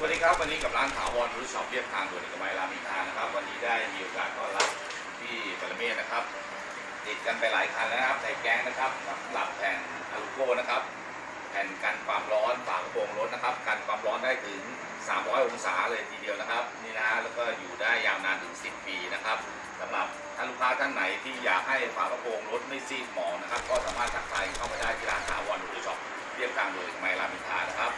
สวัสดีครับวันนี้กับร้านถาวรรู้ช็อปเรียบทางด่วนเอกมัยรามอินทรานะครับ วันนี้ได้มีโอกาสต้อนรับที่ปรเมศนะครับ ติดกันไปหลายคันแล้วนะครับในแก๊งนะครับสำหรับแผ่นอาลูโก้นะครับ แผ่นกันความร้อนฝากระโปรงรถนะครับกันความร้อนได้ถึง 300 องศาเลยทีเดียวนะครับนี่นะฮะแล้วก็อยู่ได้ยาวนานถึง 10 ปีนะครับสำหรับท่านลูกค้าท่านไหนที่อยากให้ฝากระโปรงรถไม่ซีดหมองนะครับ ก็สามารถทักทายเข้ามาได้ที่ร้านถาวรรู้ช็อปเรียบทางด่วนเอกมัยรามอินทรานะครับ